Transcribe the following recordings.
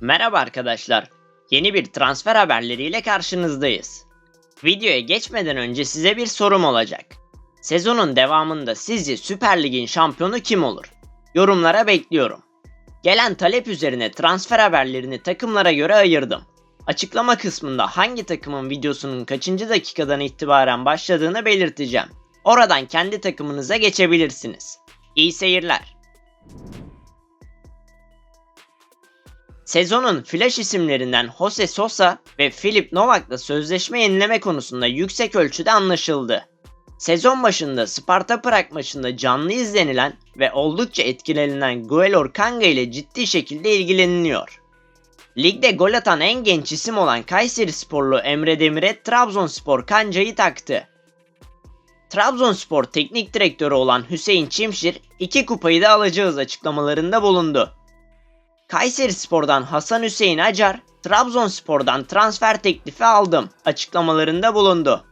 Merhaba arkadaşlar. Yeni bir transfer haberleriyle karşınızdayız. Videoya geçmeden önce size bir sorum olacak. Sezonun devamında sizce Süper Lig'in şampiyonu kim olur? Yorumlara bekliyorum. Gelen talep üzerine transfer haberlerini takımlara göre ayırdım. Açıklama kısmında hangi takımın videosunun kaçıncı dakikadan itibaren başladığını belirteceğim. Oradan kendi takımınıza geçebilirsiniz. İyi seyirler. Sezonun flash isimlerinden Jose Sosa ve Filip Novak'la sözleşme yenileme konusunda yüksek ölçüde anlaşıldı. Sezon başında Sparta Prag maçında canlı izlenilen ve oldukça etkilenilen Guelor Kanga ile ciddi şekilde ilgileniliyor. Ligde gol atan en genç isim olan Kayseri sporlu Emre Demir'e Trabzonspor kancayı taktı. Trabzonspor teknik direktörü olan Hüseyin Çimşir iki kupayı da alacağız açıklamalarında bulundu. Kayseri Spor'dan Hasan Hüseyin Acar, Trabzonspor'dan transfer teklifi aldım açıklamalarında bulundu.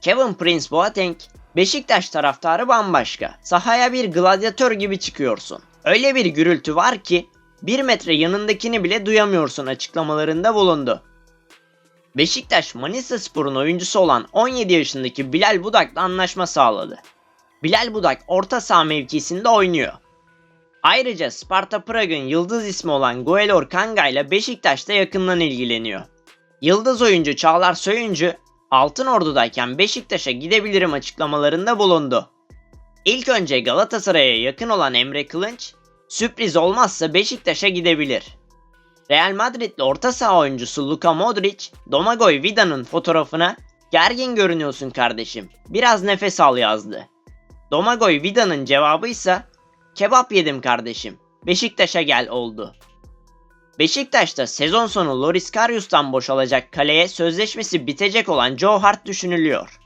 Kevin Prince Boateng, Beşiktaş taraftarı bambaşka. Sahaya bir gladyatör gibi çıkıyorsun. Öyle bir gürültü var ki 1 metre yanındakini bile duyamıyorsun açıklamalarında bulundu. Beşiktaş Manisa Spor'un oyuncusu olan 17 yaşındaki Bilal Budak'la anlaşma sağladı. Bilal Budak orta saha mevkisinde oynuyor. Ayrıca Sparta Prag'ın yıldız ismi olan Guelor Kanga ile Beşiktaş'ta yakından ilgileniyor. Yıldız oyuncu Çağlar Söyüncü, Altın Ordu'dayken Beşiktaş'a gidebilirim açıklamalarında bulundu. İlk önce Galatasaray'a yakın olan Emre Kılınç, sürpriz olmazsa Beşiktaş'a gidebilir. Real Madrid'li orta saha oyuncusu Luka Modric, Domagoj Vida'nın fotoğrafına "Gergin görünüyorsun kardeşim. Biraz nefes al." yazdı. Domagoj Vida'nın cevabı ise "Kebap yedim kardeşim. Beşiktaş'a gel." oldu. Beşiktaş'ta sezon sonu Loris Karius'tan boşalacak kaleye sözleşmesi bitecek olan Joe Hart düşünülüyor.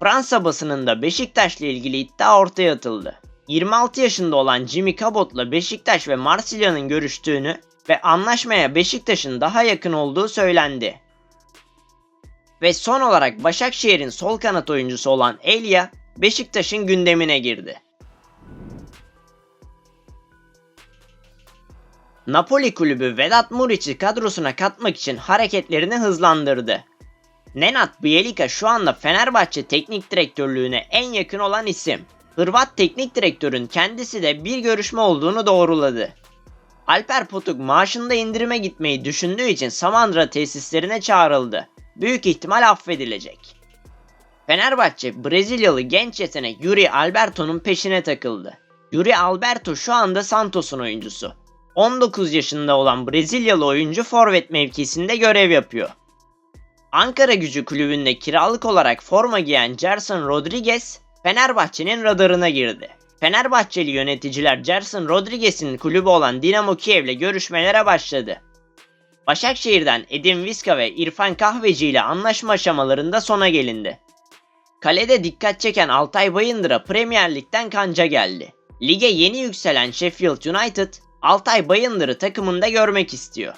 Fransa basınında Beşiktaş'la ilgili iddia ortaya atıldı. 26 yaşında olan Jimmy Cabot'la Beşiktaş ve Marsilya'nın görüştüğünü ve anlaşmaya Beşiktaş'ın daha yakın olduğu söylendi. Ve son olarak Başakşehir'in sol kanat oyuncusu olan Elia Beşiktaş'ın gündemine girdi. Napoli kulübü Vedat Muriç'i kadrosuna katmak için hareketlerini hızlandırdı. Nenad Bjelica şu anda Fenerbahçe teknik direktörlüğüne en yakın olan isim. Hırvat teknik direktörün kendisi de bir görüşme olduğunu doğruladı. Alper Potuk maaşında indirime gitmeyi düşündüğü için Samandıra tesislerine çağrıldı. Büyük ihtimal affedilecek. Fenerbahçe Brezilyalı genç yetenek Yuri Alberto'nun peşine takıldı. Yuri Alberto şu anda Santos'un oyuncusu. 19 yaşında olan Brezilyalı oyuncu forvet mevkisinde görev yapıyor. Ankara Gücü kulübünde kiralık olarak forma giyen Gerson Rodriguez Fenerbahçe'nin radarına girdi. Fenerbahçeli yöneticiler Gerson Rodriguez'in kulübü olan Dinamo Kiev'le görüşmelere başladı. Başakşehir'den Edin Viska ve İrfan Kahveci ile anlaşma aşamalarında sona gelindi. Kalede dikkat çeken Altay Bayındır'a Premier Lig'den kanca geldi. Lige yeni yükselen Sheffield United, Altay Bayındır'ı takımında görmek istiyor.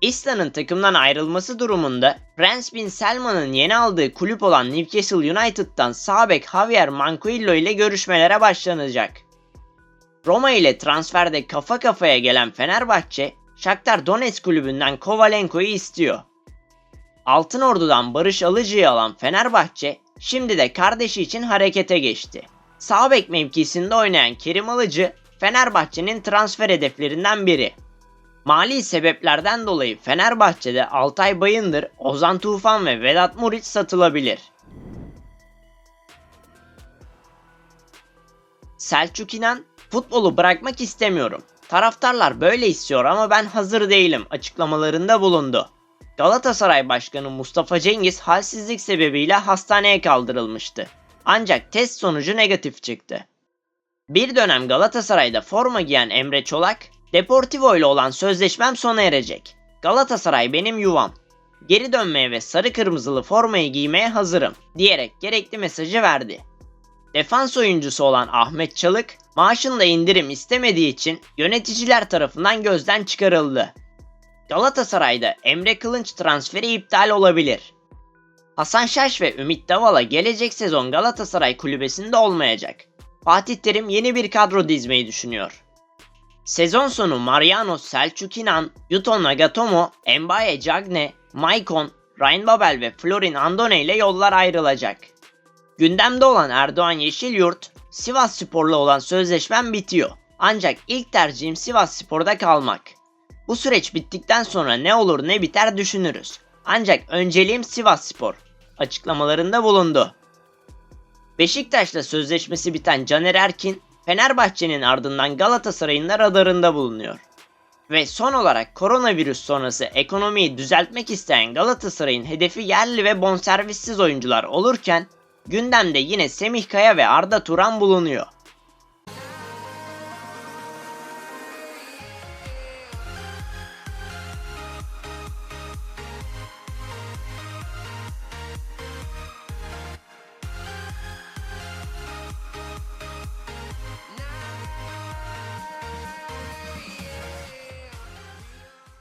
İslan'ın takımdan ayrılması durumunda Prens Bin Selman'ın yeni aldığı kulüp olan Newcastle United'dan sağ bek Javier Manquillo ile görüşmelere başlanacak. Roma ile transferde kafa kafaya gelen Fenerbahçe, Shakhtar Donetsk kulübünden Kovalenko'yu istiyor. Altın Ordu'dan Barış Alıcı'yı alan Fenerbahçe, şimdi de kardeşi için harekete geçti. Sağ bek mevkisinde oynayan Kerim Alıcı, Fenerbahçe'nin transfer hedeflerinden biri. Mali sebeplerden dolayı Fenerbahçe'de Altay Bayındır, Ozan Tufan ve Vedat Muriç satılabilir. Selçuk İnan, futbolu bırakmak istemiyorum. Taraftarlar böyle istiyor ama ben hazır değilim açıklamalarında bulundu. Galatasaray Başkanı Mustafa Cengiz halsizlik sebebiyle hastaneye kaldırılmıştı. Ancak test sonucu negatif çıktı. Bir dönem Galatasaray'da forma giyen Emre Çolak, Deportivo ile olan sözleşmem sona erecek. Galatasaray benim yuvam. Geri dönmeye ve sarı kırmızılı formayı giymeye hazırım diyerek gerekli mesajı verdi. Defans oyuncusu olan Ahmet Çalık maaşında indirim istemediği için yöneticiler tarafından gözden çıkarıldı. Galatasaray'da Emre Kılınç transferi iptal olabilir. Hasan Şaş ve Ümit Davala gelecek sezon Galatasaray kulübesinde olmayacak. Fatih Terim yeni bir kadro dizmeyi düşünüyor. Sezon sonu Mariano Selçuk İnan, Yuto Nagatomo, Mbaye Cagne, Maicon, Ryan Babel ve Florin Andone ile yollar ayrılacak. Gündemde olan Erdoğan Yeşilyurt, Sivas Spor'la olan sözleşmem bitiyor. Ancak ilk tercihim Sivas Spor'da kalmak. Bu süreç bittikten sonra ne olur ne biter düşünürüz. Ancak önceliğim Sivas Spor açıklamalarında bulundu. Beşiktaş'la sözleşmesi biten Caner Erkin, Fenerbahçe'nin ardından Galatasaray'ın da radarında bulunuyor. Ve son olarak koronavirüs sonrası ekonomiyi düzeltmek isteyen Galatasaray'ın hedefi yerli ve bonservissiz oyuncular olurken gündemde yine Semih Kaya ve Arda Turan bulunuyor.